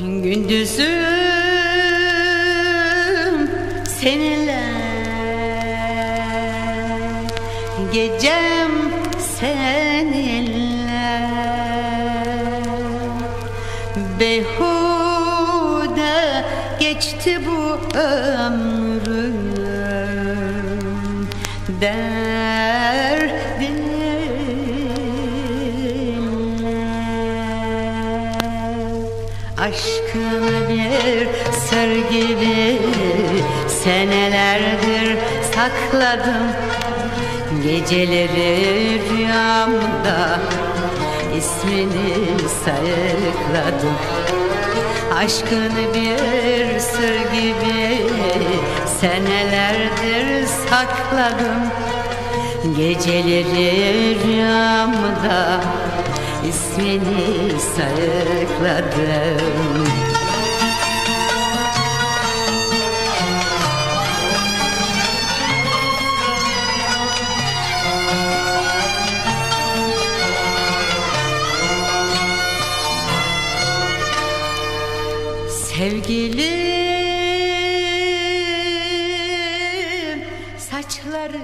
Gündüzüm seninle. Gecem seninle. Behude geçti bu ömrüm. Derdinle Aşkını bir sır gibi senelerdir sakladım. Geceleri rüyamda ismini sayıkladım. Aşkını bir sır gibi senelerdir sakladım. Geceleri rüyamda ismini sayıkladım. Sevgilim saçları